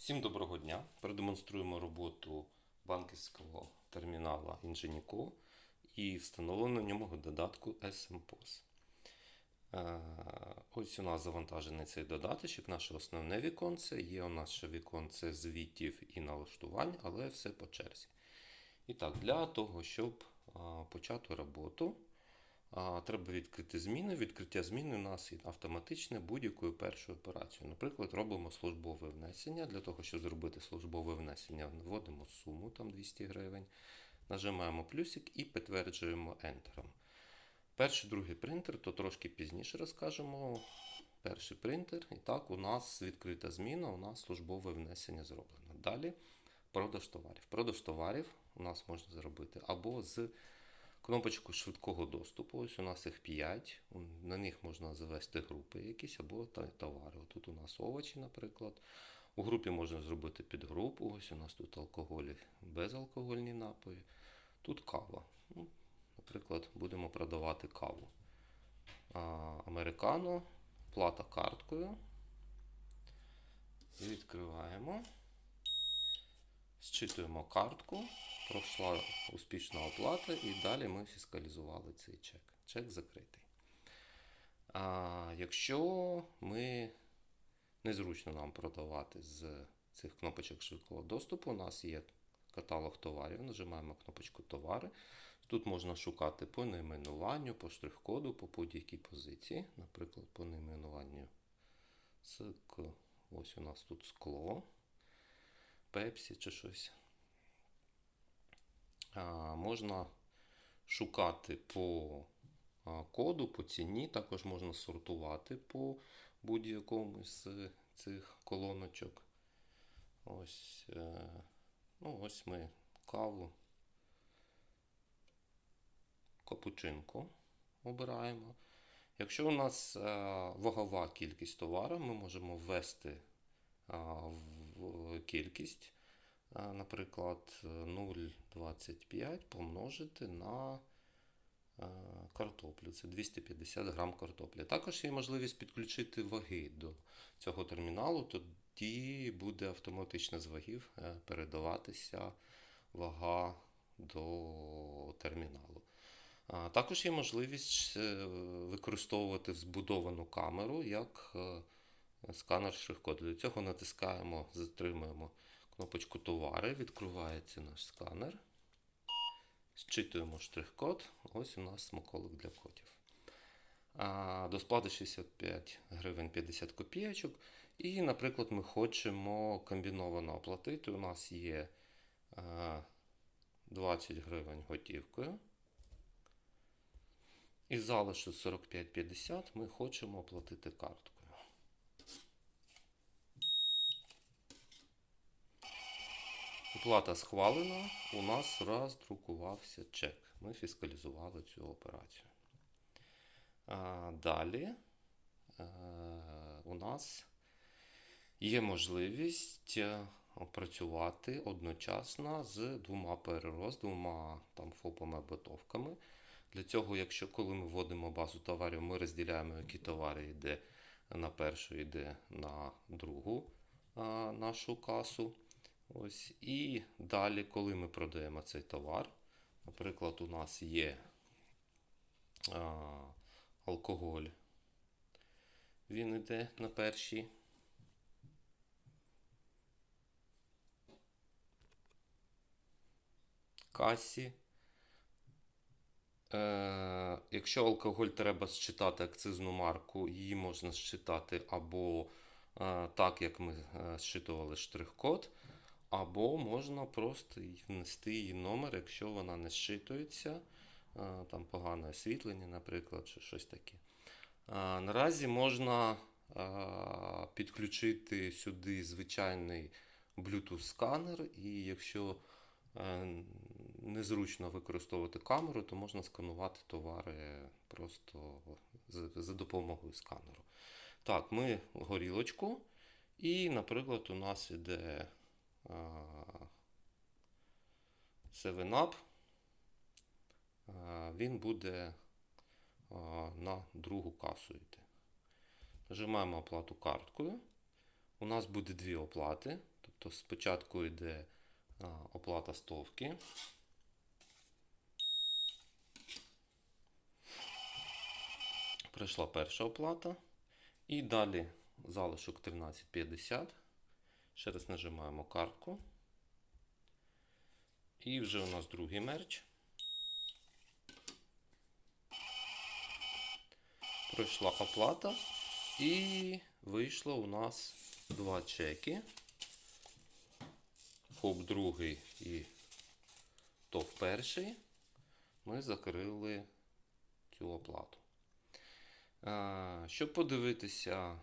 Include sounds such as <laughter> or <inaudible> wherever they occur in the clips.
Всім доброго дня. Продемонструємо роботу банківського термінала Ingenieco і встановлено на ньому додатку SMPOS. Е, Ось у нас завантажений цей додаточок, наше основне віконце. Є у нас ще віконце звітів і налаштувань, але все по черзі. І так, для того, щоб почати роботу, треба відкрити зміни. Відкриття зміни у нас автоматичне будь-якою першою операцією. Наприклад, робимо службове внесення. Для того, щоб зробити службове внесення, вводимо суму там 200 гривень, нажимаємо плюсик і підтверджуємо Enter. Перший, другий принтер, то трошки пізніше розкажемо. Перший принтер. І так, у нас відкрита зміна, у нас службове внесення зроблено. Далі продаж товарів. Продаж товарів у нас можна зробити або з кнопочкою швидкого доступу. Ось у нас їх 5. На них можна завести групи якісь або товари. Тут у нас овочі, наприклад. У групі можна зробити підгрупу. Ось у нас тут алкоголі, безалкогольні напої. Тут кава. Ну, Наприклад, будемо продавати каву. А, Американо, плата карткою. І відкриваємо. Зчитуємо картку. Пройшла успішна оплата, і далі ми фіскалізували цей чек. Чек закритий. А якщо ми незручно нам продавати з цих кнопочок швидкого доступу, у нас є каталог товарів. Нажимаємо кнопочку товари. Тут можна шукати по найменуванню, по штрих-коду, по будь-якій позиції. Наприклад, по найменуванню. Ось у нас тут скло, пепсі чи щось. Можна шукати по коду, по ціні, також можна сортувати по будь-якому з цих колоночок. Ось, е, ну, ось ми каву капучинку обираємо. Якщо у нас е, вагова кількість товару, ми можемо ввести в кількість, наприклад, 0,25 помножити на е, картоплю. Це 250 грам картоплі. Також є можливість підключити ваги до цього терміналу, тоді буде автоматично з вагів е, передаватися вага до терміналу. Також є можливість е, використовувати збудовану камеру як е, сканер штрих-коду. Для цього натискаємо, затримуємо кнопочку товари, відкривається наш сканер. Зчитуємо штрих-код. Ось у нас смаколик для котів. А, До сплати 65 гривень 50 копійочок. І, наприклад, ми хочемо комбіновано оплатити. У нас є а, 20 гривень готівкою. І залишу 45,50 ми хочемо оплатити карткою. Оплата схвалена. У нас роздрукувався чек. Ми фіскалізували цю операцію. А, далі е, у нас є можливість е, працювати одночасно з двома ПРРО, з двома там ФОПами або ТОВками. Для цього, якщо коли ми вводимо базу товарів, ми розділяємо, які товари йде на першу, йде на другу а, нашу касу. Ось. І далі, коли ми продаємо цей товар, наприклад, у нас є а, алкоголь, він йде на першій. Касі. Е, якщо алкоголь треба считати акцизну марку, її можна считати або е, так, як ми е, зчитували штрих-код, або можна просто внести її номер, якщо вона не зчитується, е, там погане освітлення, наприклад, чи щось таке. Е, наразі можна е, підключити сюди звичайний Bluetooth-сканер, і якщо незручно використовувати камеру, то можна сканувати товари просто за допомогою сканеру. Так, ми горілочку, і, наприклад, у нас іде 7-Up. Він буде на другу касу йти. Нажимаємо оплату карткою. У нас буде дві оплати. Тобто спочатку йде оплата стовки. Прийшла перша оплата. І далі залишок 13,50. Ще раз нажимаємо картку. І вже у нас другий мерч. Пройшла оплата. І вийшло у нас два чеки. ФОП другий і ТОВ перший. Ми закрили цю оплату. Щоб подивитися,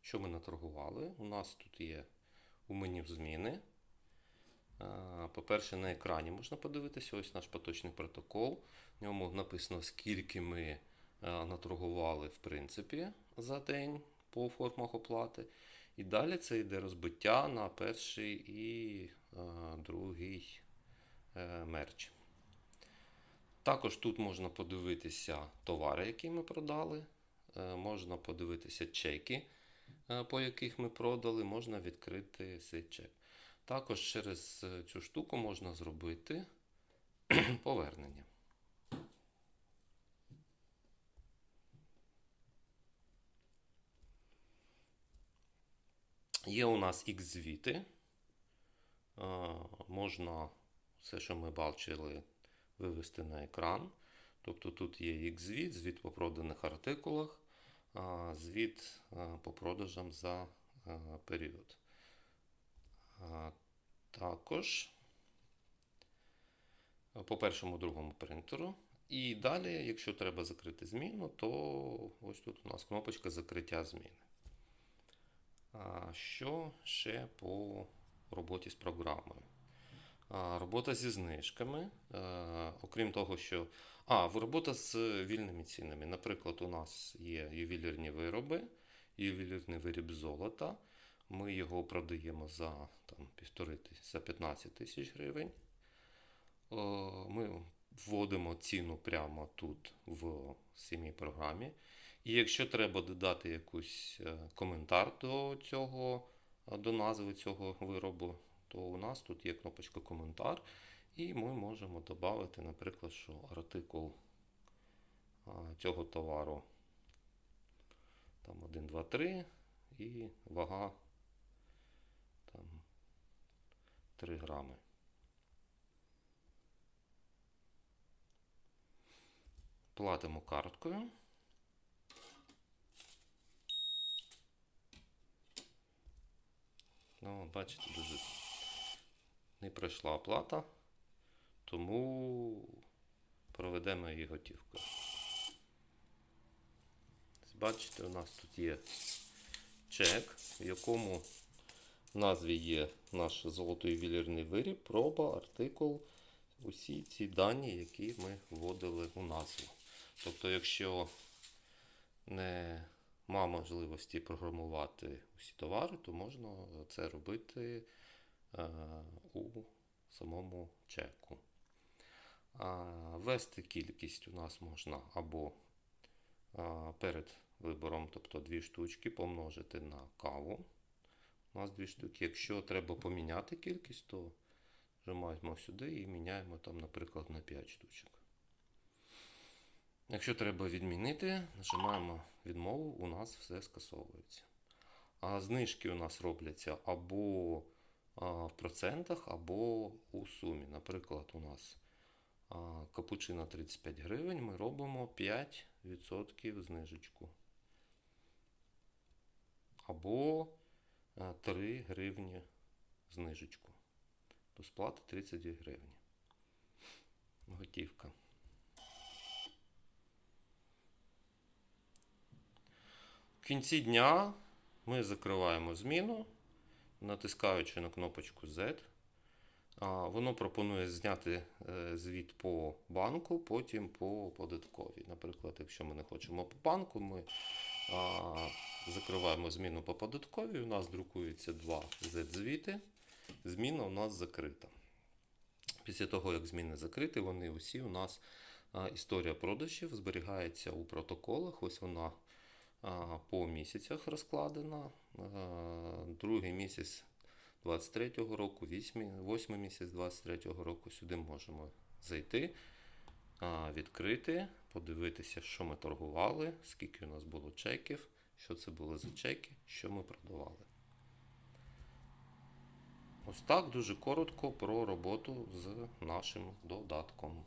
що ми наторгували, у нас тут є у меню зміни. По-перше, на екрані можна подивитися ось наш поточний протокол. В ньому написано, скільки ми наторгували в принципі за день по формах оплати. І далі це йде розбиття на перший і другий е, мерч. Також тут можна подивитися товари, які ми продали. Е, Можна подивитися чеки, е, по яких ми продали, можна відкрити цей. Також через е, цю штуку можна зробити <clears throat> повернення. Є у нас X-звіти. Е, Можна все, що ми бачили, вивести на екран. Тобто тут є X-звіт, звіт по проданих артикулах, звіт по продажам за період. Також по першому другому принтеру. І далі, якщо треба закрити зміну, то ось тут у нас кнопочка закриття зміни. Що ще по роботі з програмою? Робота зі знижками. Е, Окрім того, що. А, робота з вільними цінами. Наприклад, у нас є ювелірні вироби, ювелірний виріб золота. Ми його продаємо за там, півтори за 15 тисяч гривень. Е, Ми вводимо ціну прямо тут в самій програмі. І якщо треба додати якийсь е, коментар до цього, до назви цього виробу, то у нас тут є кнопочка коментар, і ми можемо додати, наприклад, що артикул цього товару там 1, 2, 3 і вага там 3 грами. Платимо карткою. Ну, бачите, дуже не пройшла оплата, тому проведемо її готівкою. Бачите, у нас тут є чек, в якому в назві є наш золотий золотоювелірний виріб, проба, артикул, усі ці дані, які ми вводили у назву. Тобто, якщо не має можливості програмувати усі товари, то можна це робити у самому чеку. А, Ввести кількість у нас можна або перед вибором, тобто дві штучки, помножити на каву. У нас дві штуки. Якщо треба поміняти кількість, то нажимаємо сюди і міняємо там, наприклад, на 5 штучок. Якщо треба відмінити, нажимаємо відмову, у нас все скасовується. А знижки у нас робляться або в процентах, або у сумі. Наприклад, у нас а, капучино 35 гривень, ми робимо 5% знижечку. Або 3 гривні знижечку. До сплати 32 гривні. Готівка. В кінці дня ми закриваємо зміну, натискаючи на кнопочку Z. Воно пропонує зняти е, звіт по банку, потім по податковій. Наприклад, якщо ми не хочемо по банку, ми закриваємо зміну по податковій. У нас друкується два Z-звіти. Зміна у нас закрита. Після того, як зміни закриті, вони усі у нас історія продажів зберігається у протоколах. Ось вона по місяцях розкладена. Другий місяць 23-го року, 8, 8 місяць 23-го року сюди можемо зайти, відкрити, подивитися, що ми торгували, скільки у нас було чеків, що це були за чеки, що ми продавали. Ось так дуже коротко про роботу з нашим додатком.